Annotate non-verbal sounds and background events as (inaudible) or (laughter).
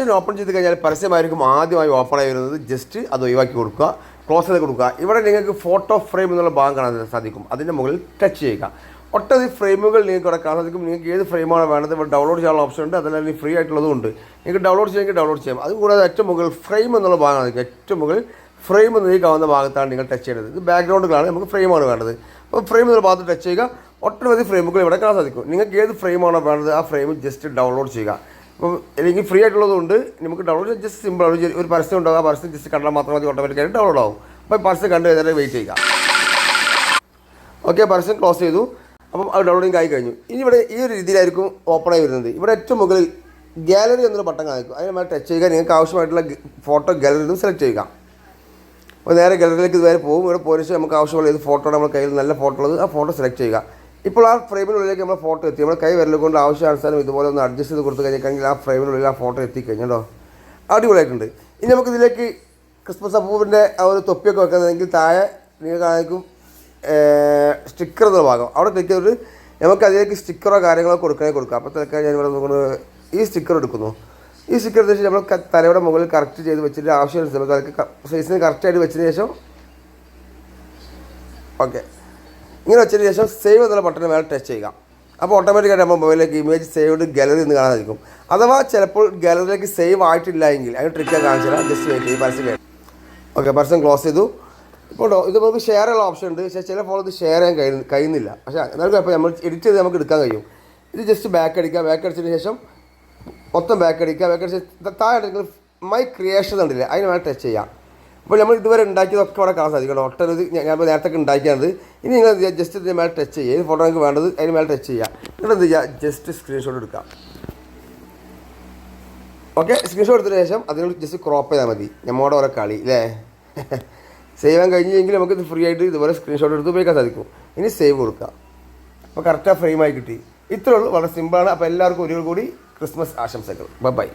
Open ചെയ്ത് കഴിഞ്ഞാൽ പരസ്യമായിരിക്കും ആദ്യമായി ഓപ്പൺ ആയി വരുന്നത്. ജസ്റ്റ് അത് ഒഴിവാക്കി കൊടുക്കുക ക്ലോസ് ചെയ്ത് കൊടുക്കുക. ഇവിടെ നിങ്ങൾക്ക് ഫോട്ടോ ഫ്രെയിം എന്നുള്ള ഭാഗം കാണാൻ സാധിക്കും. അതിന്റെ മുകളിൽ ടച്ച് ചെയ്യുക. ഒട്ടധി ഫ്രെയിമുകൾ നിങ്ങൾക്ക് ഇവിടെ കാണാൻ സാധിക്കും. നിങ്ങൾക്ക് ഏത് ഫ്രെയിമാണ് വേണ്ടത്? ഇവിടെ ഡൗൺലോഡ് ചെയ്യാനുള്ള ഓപ്ഷൻ ഉണ്ട്. അതല്ലെങ്കിൽ ഫ്രീ ആയിട്ടുള്ളതും ഉണ്ട്. നിങ്ങൾക്ക് ഡൗൺലോഡ് ചെയ്യെങ്കിൽ ഡൗൺലോഡ് ചെയ്യാം. അതുകൂടാതെ ഏറ്റവും മുകളിൽ ഫ്രെയിം എന്നുള്ള ഭാഗം ആയിരിക്കും ഏറ്റവും മുകളിൽ ഫ്രെയിം എന്ന് കാണുന്ന ഭാഗത്താണ് നിങ്ങൾ ടച്ച് ചെയ്യേണ്ടത് ഇത് ബാക്ക്ഗ്രൗണ്ടുകളാണ് നമുക്ക് ഫ്രെയിമാണ് വേണ്ടത്. അപ്പോൾ ഫ്രെയിം എന്നുള്ള ഭാഗത്ത് ടച്ച് ചെയ്യുക. ഒട്ടനവധി ഫ്രെയിമുകൾ ഇവിടെ കാണാൻ സാധിക്കും. നിങ്ങൾക്ക് ഏത് ഫ്രെയിമാണോ വേണ്ടത് ആ ഫ്രെയിം ജസ്റ്റ് ഡൗൺലോഡ് ചെയ്യുക. അപ്പോൾ അല്ലെങ്കിൽ ഫ്രീ ആയിട്ടുള്ളതുകൊണ്ട് നമുക്ക് ഡൗൺലോഡ് ജസ്റ്റ് സിമ്പിൾ ആണ്. ഒരു പരസ്യം ഉണ്ടാകും ആ പരസ്യം ജസ്റ്റ് കണ്ടാൽ മാത്രം മതി. ഓട്ടോമാറ്റിക്കായിട്ട് ഡൗൺലോഡ് ആവും. അപ്പോൾ പരസ്യം കണ്ടു കഴിഞ്ഞാൽ വെയിറ്റ് ചെയ്യുക. ഓക്കെ പരസ്യം ക്ലോസ് ചെയ്തു. അപ്പം അത് ഡൗൺലോഡിങ് ആയി കഴിഞ്ഞു. ഇനി ഇവിടെ ഈ ഒരു രീതിയിലായിരിക്കും ഓപ്പൺ ആയി വരുന്നത്. ഇവിടെ ഏറ്റവും മുകളിൽ ഗാലറി എന്നൊരു ബട്ടൺ കാണിക്കും. അതിന് മേലെ ടച്ച് ചെയ്യുക. നിങ്ങൾക്ക് ആവശ്യമായിട്ടുള്ള ഫോട്ടോ ഗാലറി നിന്ന് സെലക്ട് ചെയ്യുക. അപ്പോൾ നേരെ ഗാലറിയിലേക്ക് ഇതുവരെ പോകും. ഇവിടെ പോലീസ് നമുക്ക് ആവശ്യമുള്ള ഏത് ഫോട്ടോ നമ്മുടെ കയ്യിൽ നല്ല ഫോട്ടോ ഉള്ളത്. ആ ഫോട്ടോ സെലക്ട് ചെയ്യുക. ഇപ്പോൾ ആ ഫ്രെയിമിനുള്ളിലേക്ക് നമ്മൾ ഫോട്ടോ എത്തി. നമ്മുടെ കൈ വിരൽ കൊണ്ട് ആവശ്യാനുസാരം ഇതുപോലെ ഒന്ന് അഡ്ജസ്റ്റ് ചെയ്ത് കൊടുത്തു കഴിഞ്ഞാൽ ആ ഫ്രെയിമിനുള്ളിൽ ആ ഫോട്ടോ എത്തിക്കഴിഞ്ഞോ അടിപൊളിയായിട്ടുണ്ട്. ഇനി നമുക്ക് ഇതിലേക്ക് ക്രിസ്മസ് അപ്പൂവിന്റെ ആ ഒരു തൊപ്പിയൊക്കെ വെക്കുന്നതെങ്കിൽ താഴെ നിങ്ങൾ കാണിക്കും സ്റ്റിക്കർ എന്നുള്ള ഭാഗം. അവിടെ ക്ലിക്ക് ചെയ്തിട്ട് നമുക്ക് അതിലേക്ക് സ്റ്റിക്കറോ കാര്യങ്ങളോ കൊടുക്കണേ കൊടുക്കാം. അപ്പോൾ തൽക്കാലം ഞാൻ ഇവിടെ നോക്കുന്നത് ഈ സ്റ്റിക്കർ എടുക്കുന്നു. ഈ സ്റ്റിക്കർ എടുത്ത ശേഷം നമ്മൾ തലയുടെ മുകളിൽ കറക്റ്റ് ചെയ്ത് വെച്ചിട്ട് ആവശ്യമുള്ള നമുക്ക് അതൊക്കെ സൈസിന് കറക്റ്റായിട്ട് വെച്ചതിന് ശേഷം ഓക്കെ ഇങ്ങനെ വെച്ചതിന് ശേഷം സേവ് എന്നുള്ള ബട്ടൺ മേലെ ടച്ച് ചെയ്യുക. അപ്പോൾ ഓട്ടോമാറ്റിക്കായിട്ട് നമ്മൾ മൊബൈലിലേക്ക് ഇമേജ് സേവ്ഡ് ഗാലറി എന്ന് കാണാൻ സാധിക്കും. അഥവാ ചിലപ്പോൾ ഗാലറിയിലേക്ക് സേവ് ആയിട്ടില്ല എങ്കിൽ അതിന് ട്രിക്ക് കാണിച്ചു തരാം. ജസ്റ്റ് വെയിറ്റ് ചെയ്യും പരസ്യം കഴിഞ്ഞു ഓക്കെ പരസ്യം ക്ലോസ് ചെയ്തു. ഇപ്പോൾ ഇത് നമുക്ക് ഷെയർ ചെയ്യാനുള്ള ഓപ്ഷൻ ഉണ്ട്. പക്ഷേ ചില ഫോൺ ഇത് ഷെയർ ചെയ്യാൻ കഴിയുന്ന കഴിയുന്നില്ല. പക്ഷേ എന്നാലും ഇപ്പോൾ നമ്മൾ എഡിറ്റ് ചെയ്ത് നമുക്ക് എടുക്കാൻ കഴിയും. ഇത് ജസ്റ്റ് ബാക്ക് അടിക്കുക. ബാക്ക് അടിച്ചതിന് ശേഷം മൊത്തം ബാക്ക് അടിക്കുക. ബാക്ക് അടിച്ച് താഴെ മൈ ക്രിയേഷൻ ഉണ്ടല്ലേ അതിന് വേണം ടച്ച് ചെയ്യാം. അപ്പോൾ നമ്മൾ ഇതുവരെ ഉണ്ടാക്കിയതൊക്കെ അവിടെ കാണാൻ സാധിക്കും. ഒട്ടനവധി ഞാൻ നേരത്തെ ഉണ്ടാക്കിയത് ഇനി നിങ്ങൾ ജസ്റ്റ് ഇതിന് മേലെ ടച്ച് ചെയ്യുക. ഏത് ഫോട്ടോ നിങ്ങൾക്ക് വേണ്ടത് അതിന് മേലെ ടച്ച് ചെയ്യുക. എന്നിട്ട് എന്ത് ചെയ്യുക? ജസ്റ്റ് സ്ക്രീൻഷോട്ട് എടുക്കാം ഓക്കെ സ്ക്രീൻഷോട്ട് എടുത്തതിന് ശേഷം അതിനോട് ജസ്റ്റ് ക്രോപ്പ് ചെയ്താൽ മതി. നമ്മുടെ ഓരോ കളി അല്ലേ സേവ് (laughs) ചെയ്യാൻ കഴിഞ്ഞെങ്കിൽ നമുക്ക് ഇത് ഫ്രീ ആയിട്ട് ഇതുപോലെ സ്ക്രീൻഷോട്ട് എടുത്ത് ഉപയോഗിക്കാൻ സാധിക്കും. ഇനി സേവ് കൊടുക്കുക. അപ്പോൾ കറക്റ്റാണ് ഫ്രെയിമായി കിട്ടി. ഇത്രേ ഉള്ളൂ. വളരെ സിമ്പിളാണ് അപ്പോൾ എല്ലാവർക്കും ഒരു കൂടി ക്രിസ്മസ് ആശംസകൾ. ബൈ